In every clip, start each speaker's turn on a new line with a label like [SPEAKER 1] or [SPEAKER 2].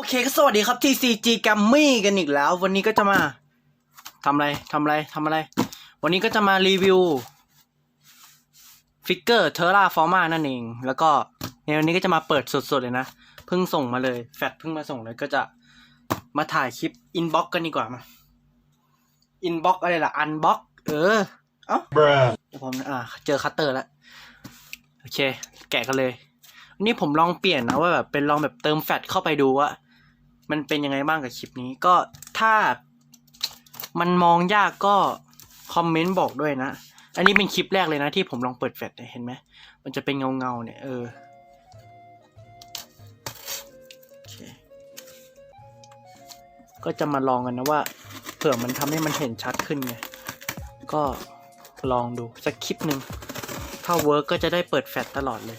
[SPEAKER 1] โอเคก็สวัสดีครับ TCG g a m m y กันอีกแล้ว วันนี้ก็จะมาทำอะไรทำอะไรทำอะไร วันนี้ก็จะมารีวิวฟิกเกอร์เทอร่าฟอร์มานั่นเอง แล้วก็ในวันนี้ก็จะมาเปิดสดๆเลยนะ เพิ่งส่งมาเลย แฟดเพิ่งมาส่งเลยก็จะมาถ่ายคลิปอินบ็อกกันดีกว่ามาอินบ็อกอะไรล่ะอันบ็อกเออ เอ้า
[SPEAKER 2] Bruh.
[SPEAKER 1] เดี๋ยวผมอ่าเจอคัตเตอร์แล้ว โอเค แกะกันเลยวันนี้ผมลองเปลี่ยนนะว่าแบบเป็นลองแบบเติมแฟตเข้าไปดูว่า มันเป็นยังไงบ้างกับคลิปนี้ก็ถ้ามันมองยากก็คอมเมนต์บอกด้วยนะ อันนี้เป็นคลิปแรกเลยนะที่ผมลองเปิดแฟตเนี่ยเห็นไหมมันจะเป็นเงาเงาเนี่ยเออโอเคก็จะมาลองกันนะว่าเผื่อมันทำให้มันเห็นชัดขึ้นไงก็ลองดูสักคลิปหนึ่งถ้าเวิร์กก็จะได้เปิดแฟลชตลอดเลย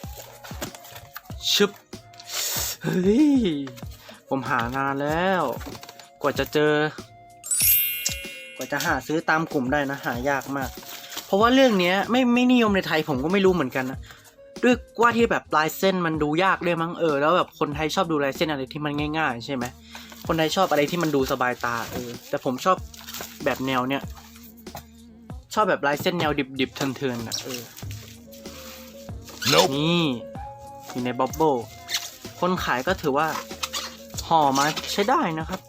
[SPEAKER 1] ชึบเฮ้ย ผมหานานแล้ว กว่าจะเจอ กว่าจะหาซื้อตามกลุ่มได้นะ หายากมาก เพราะว่าเรื่องเนี้ยไม่ไม่นิยมในไทยผมก็ไม่รู้เหมือนกันนะด้วยว่าที่แบบลายเส้นมันดูยากด้วยมั้งเออแล้วแบบคนไทยชอบดูลายเส้นอะไรที่มันง่าย ๆ ใช่ไหมคนไทยชอบอะไรที่มันดูสบายตาเออแต่ผมชอบแบบแนวเนี้ยชอบแบบลายเส้นแนวดิบๆเทินๆนะเออ
[SPEAKER 2] Nope.
[SPEAKER 1] นี่อยู่ในบับเบิลคนขายก็ถือว่า ห่อมาใช้ได้นะครับ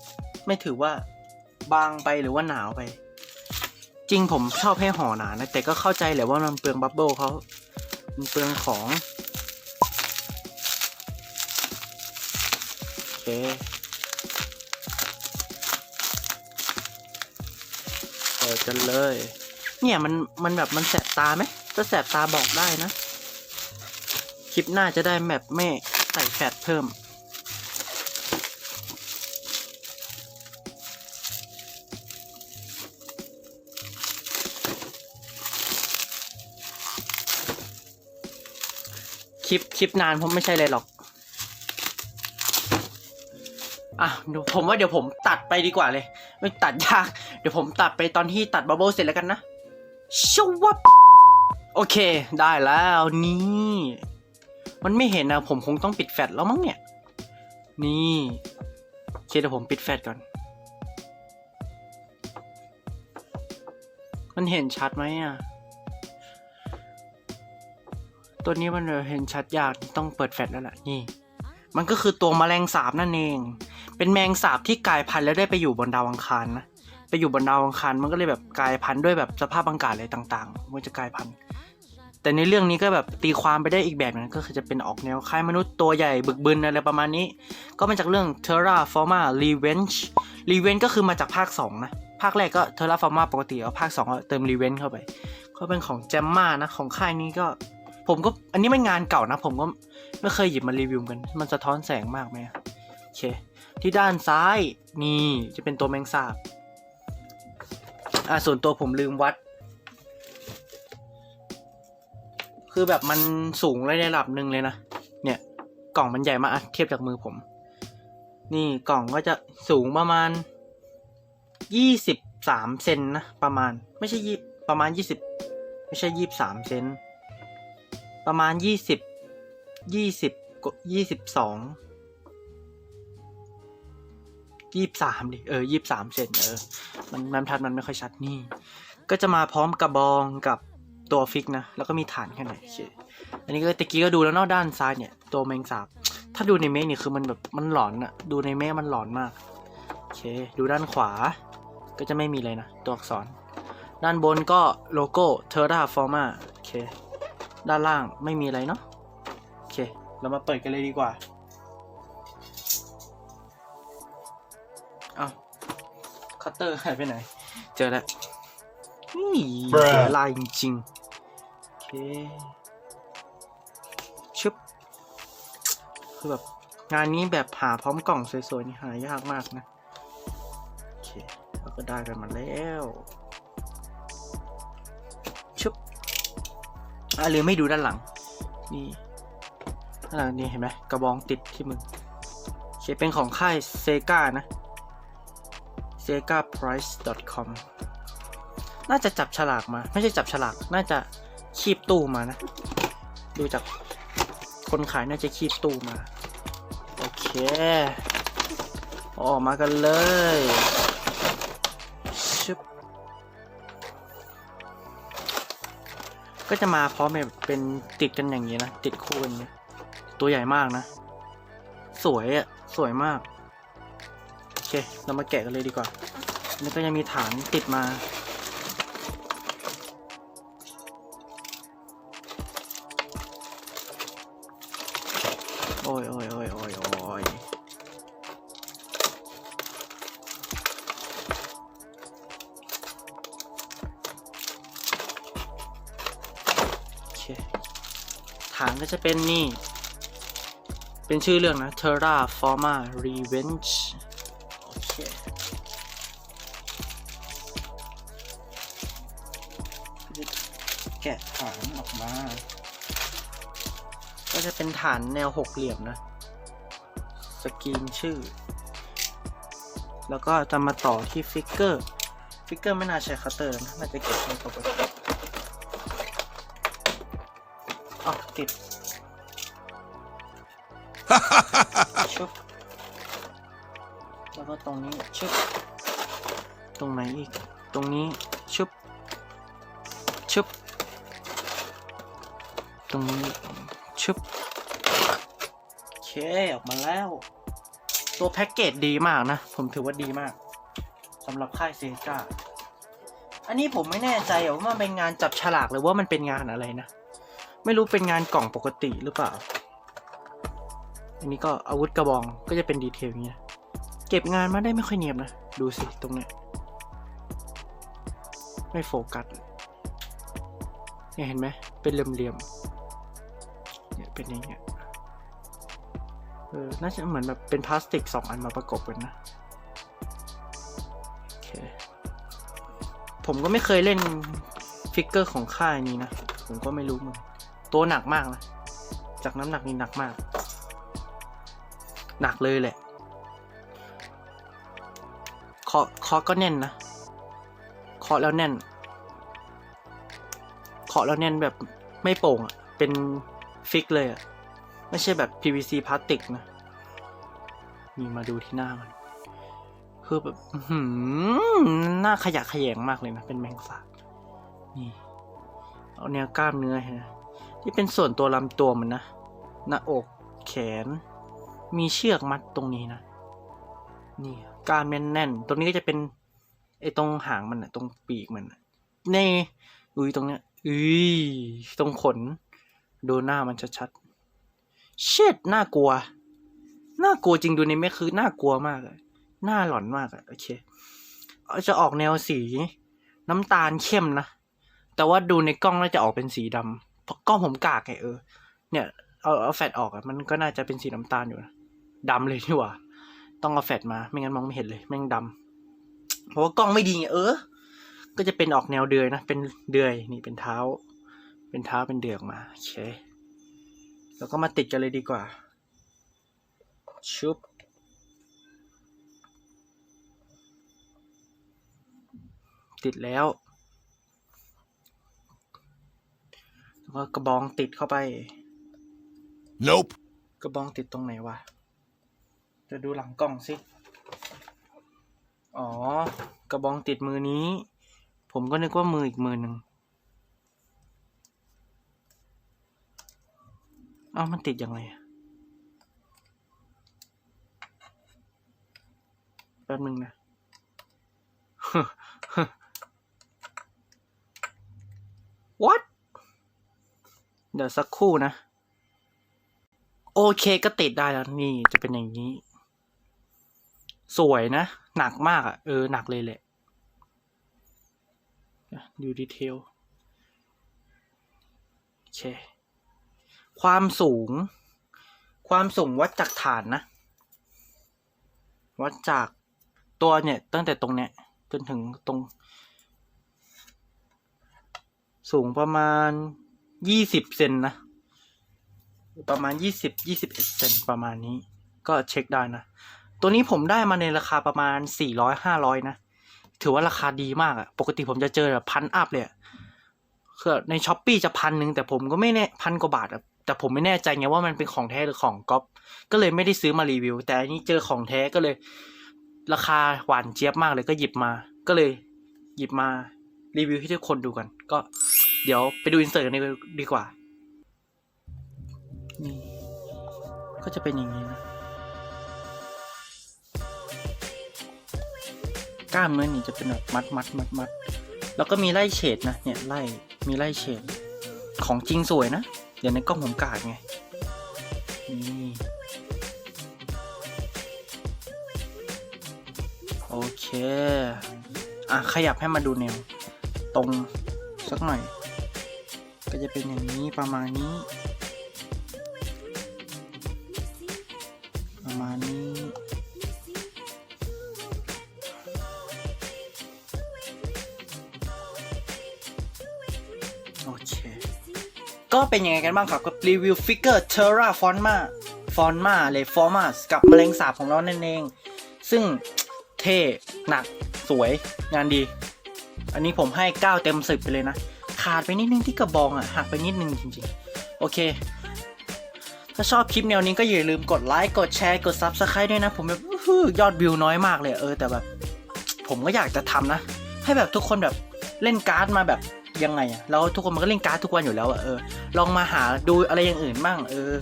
[SPEAKER 1] ไม่ถือว่าบางไปหรือว่าหนาวไป จริงผมชอบให้ห่อหนานะ แต่ก็เข้าใจแหละว่ามันเปลืองบับเบิลเขามันเปลืองของโอเคเปิดกันเลย เนี่ยมันมันแบบมันแสบตาไหมถ้าแสบตาบอกได้นะ คลิปหน้าจะได้แบบไม่ใส่แฟตเพิ่ม ลิปคลิปนานผมไม่ใช่เลยหรอก อะดูผมว่าเดี๋ยวผมตัดไปดีกว่าเลย ไม่ตัดยาก เดี๋ยวผมตัดไปตอนที่ตัดบับเบิ้ลเสร็จแล้วกันนะชวับโอเค ได้แล้วนี่ มันไม่เห็นนะผมคงต้องปิดแฟลชแล้วมั้งเนี่ย นี่โอเคเดี๋ยวผมปิดแฟลชก่อน มันเห็นชัดไหมอะ ตัวนี้มันเห็นชัดยากต้องเปิดแฟลชแล้วล่ะนี่ มันก็คือตัวแมลงสาบนั่นเอง เป็นแมงสาบที่กลายพันธุ์แล้วได้ไปอยู่บนดาวอังคารนะไปอยู่บนดาวอังคารมันก็เลยแบบกลายพันธุ์ด้วยแบบสภาพอากาศอะไรต่างๆ มันจะกลายพันธุ์แต่ในเรื่องนี้ก็แบบตีความไปได้อีกแบบหนึงก็คือจะเป็นออกแนวคล้ายมนุษย์ตัวใหญ่บึกบึนอะไรประมาณนี้ ก็มาจากเรื่อง Terra Forma Revenge Revenge ก็คือมาจากภาค 2 นะ ภาคแรกก็ Terra Forma ปกติแล้วภาค 2 ก็เติม Revenge เข้าไป ก็เป็นของ Gemma นะ ของค่ายนี้ก็ ผมก็อันนี้ไมันงานเก่านะ ผมก็ไม่เคยหยิบมารีวิวกัน มันสะท้อนแสงมากไหมโอเค ที่ด้านซ้ายนี่จะเป็นตัวแมงสาบอ่าส่วนตัวผมลืมวัด คือแบบมันสูงเลยในระดับหนึ่งเลยนะ เนี่ย กล่องมันใหญ่มากเทียบจากมือผม นี่กล่องก็จะสูงประมาณยี่สิบสามเซนนะประมาณ ไม่ใช่ยี่ประมาณยี่สิบไม่ใช่ยี่สามเซน ประมาณยี่สิบยี่สิบยี่สิบสองยี่สามดิเออยี่สามเซนเออมันมันทัดมันไม่ค่อยชัดนี่ ก็จะมาพร้อมกระบองกับตัวฟิกนะ แล้วก็มีฐานแค่ไหนอันนี้ก็ตะกี้ก็ดูแล้วเนอกด้านซ้ายเนี่ย ตัวแมงสาบ ถ้าดูในเมฆนี่คือมันแบบมันหลอนอะดูในเมฆมันหลอนมากโอเค ดูด้านขวา ก็จะไม่มีเลยนะ ตัวอักษร ด้านบนก็โลโก้ Terra Forma โอเค ด้านล่างไม่มีอะไรเนาะโอเค เรามาเปิดกันเลยดีกว่าเอาคัตเตอร์หายไปไหน เจอแล้วนี่
[SPEAKER 2] Bruh
[SPEAKER 1] เสียลายจริงๆโอเคชึบคือแบบงานนี้แบบหาพร้อมกล่องสวยๆนี่หายากมากนะ โอเค เราก็ได้กันมาแล้ว อะลืมไม่ดูด้านหลัง นี่ด้านหลังนี่เห็นไหมกระบองติดที่มือโอเคเป็นของค่ายเซกานะ segaprice.com น่าจะจับฉลากมา ไม่ใช่จับฉลาก น่าจะคีบตู้มานะ ดูจากคนขายน่าจะคีบตู้มา โอเค ออกมากันเลยชึบ ก็จะมาพร้อมแบบเป็นติดกันอย่างนี้นะติดคู่กันอย่างนี้ตัวใหญ่มากนะ สวยอะสวยมากโอเค เรามาแกะกันเลยดีกว่าอันนี่ก็ยังมีฐานติดมา โอ้ยโอ้ยโอ้ยโอ้ยโอ้ยานก็จะเป็นนี่ เป็นชื่อเรื่องนะ Terra Forma Revenge โอเคแกะฐานออกมา ก็จะเป็นฐานแนวหกเหลี่ยมนะ สกรีนชื่อ แล้วก็จะมาต่อที่ฟิกเกอร์ ฟิกเกอร์ไม่น่าใช้คัตเตอร์นะ น่าจะเก็บในปกติ อ๋อติดชุบแล้วก็ตรงนี้ชุบตรงไหนอีก ตรงนี้ชุบชุบตรงนี้ชุบโอเคออกมาแล้ว ตัวแพ็กเกจดีมากนะ ผมถือว่าดีมากสำหรับค่ายเซกาอันนี้ผมไม่แน่ใจว่ามันเป็นงานจับฉลากหรือว่ามันเป็นงานอะไรนะ ไม่รู้เป็นงานกล่องปกติหรือเปล่า อันนี้ก็อาวุธกระบองก็จะเป็นดีเทลอย่างเงี้ยเก็บงานมาได้ไม่ค่อยเนียบนะ ดูสิตรงเนี้ยไม่โฟกัสเนี่ยเห็นไหมเป็นเหลี่ยมๆเนี่ยเป็นอย่างเงี้ยเออน่าจะเหมือนแบบเป็นพลาสติกสองอันมาประกบกันนะโอเคผมก็ไม่เคยเล่นฟิกเกอร์ของค่ายนี้นะ ผมก็ไม่รู้เหมึง ตัวหนักมากนะ จากน้ำหนักนี่หนักมาก หนักเลยแหละคาะเคาะก็แน่นนะเคาะแล้วแน่นเคาะแล้วแน่นแบบไม่โป่งอะ เป็นฟิกเลยอะ ไม่ใช่แบบ PVC พลาสติกนะนี่มาดูที่หน้ามัน คือแบบหืหน้าขยะขยงมากเลยนะ เป็นแมงสาบนี่ เอาแนวกล้ามเนื้อเห็นไหม ที่เป็นส่วนตัวลำตัวมันนะหน้าอกแขน มีเชือกมัดตรงนี้นะนี่กล้ามแน่นๆตรงนี้ก็จะเป็นไอ้ตรงหางมันอะตรงปีกมันอะในอุ้ยตรงเนี้ยอุ้ยตรงขน ดูหน้ามันชัดๆเช็ดน่ากลัวน่ากลัวจริงดูในไม่คือน่ากลัวมากอะหน้าหลอนมากอะโอเคจะออกแนวสี น้ำตาลเข้มนะ แต่ว่าดูในกล้องน่าจะออกเป็นสีดำ กล้องผมกากไงเออ เนี่ยเอาเอาแฟลชออกอะมันก็น่าจะเป็นสีน้ำตาลอยู่นะดำเลยนี่ว่า ต้องเอาแฟลชมา ไม่งั้นมองไม่เห็นเลย แม่งดำเพราะว่ากล้องไม่ดีไงเออ ก็จะเป็นออกแนวเดือยนะ เป็นเดือยนี่เป็นเท้า เป็นเท้าเป็นเดือยออกมาโอเคแล้วก็มาติดกันเลยดีกว่า ชุบติดแล้ว แล้วก็กระบองติดเข้าไป
[SPEAKER 2] Nope.
[SPEAKER 1] กระบองติดตรงไหนวะจะดูหลังกล้องสิ อ๋อ กระบองติดมือนี้ ผมก็นึกว่ามืออีกมือหนึ่งเอ้ามันติดยังไงอะแป๊บนึงนะ what เดี๋ยวสักครู่นะ โอเคก็ติดได้แล้วนี่จะเป็นอย่างนี้ สวยนะ หนักมากอะ่ะ เออ หนักเลยแหละดูดีเทลโอเค ความสูง ความสูงวัดจากฐานนะ วัดจากตัวเนี่ย ตั้งแต่ตรงเนี้ย จนถึงตรง สูงประมาณ ยี่สิบเซนนะ ประมาณยี่สิบยี่สิบเอ็ดเซนประมาณนี้ ก็เช็คได้นะ ตัวนี้ผมได้มาในราคาประมาณสี่ร้อยห้าร้อยนะ ถือว่าราคาดีมากอะปกติผมจะเจอแบบพันอัพเลยคือในช้อปปีจะพันหนึ่งแต่ผมก็ไม่แน่พันกว่าบาทอะแต่ผมไม่แน่ใจไงว่ามันเป็นของแท้หรือของก๊อปก็เลยไม่ได้ซื้อมารีวิว แต่อันนี้เจอของแท้ก็เลย ราคาหวานเจี๊ยบมากเลยก็หยิบมา ก็เลยหยิบมารีวิวให้ทุกคนดูกัน ก็ เดี๋ยวไปดูอินเสิร์ตกันดีกว่า นี่ ก็จะเป็นอย่างนี้นะ กล้ามเนื้อนี่จะเป็นแบบมัดมัดมัดมัด แล้วก็มีไล่เฉดนะ เนี่ยไล่ มีไล่เฉด ของจริงสวยนะ เดี๋ยวในกล้องผมกาดไง นี่โอเค อะ ขยับให้มาดูแนว ตรงสักหน่อย ก็จะเป็นอย่างนี้ประมาณนี้ ประมาณนี้ โอเค ก็เป็นยังไงกันบ้างครับกับรีวิวฟิกเกอร์เทอร่าฟอนมาฟอนมาเลยฟอร์มาสกับแมลงสาบของเรานั่นเอง ซึ่งเท่ หนัก สวย งานดี อันนี้ผมให้ 9 เต็ม 10 ไปเลยนะ ขาดไปนิดนึงที่กระบองอะหักไปนิดนึงจริงๆ โอเค ถ้าชอบคลิปแนวนี้ก็อย่าลืมกดไลค์กดแชร์กด Subscribe ด้วยนะ ผมแบบยอดวิวน้อยมากเลยเออแต่แบบ ผมก็อยากจะทำนะ ให้แบบทุกคนแบบเล่นการ์ดมาแบบยังไงอะแล้วทุกคนมันก็เล่นการ์ดทุกวันอยู่แล้วอะเออลองมาหาดูอะไรอย่างอื่นบ้างเออ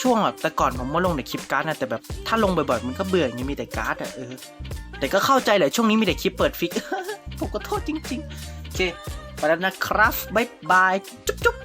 [SPEAKER 1] ช่วงแบบแต่ก่อนผมว่าลงแต่คลิปการ์ดนะแต่แบบถ้าลงบ่อยๆมันก็เบื่ออย่างนี้มีแต่การ์ดอะเออแต่ก็เข้าใจแหละช่วงนี้มีแต่คลิปเปิดฟิกผมก็โทษจริงๆโอเค ไปแล้วนะครับ บ๊ายบาย จุ๊บจุ๊บ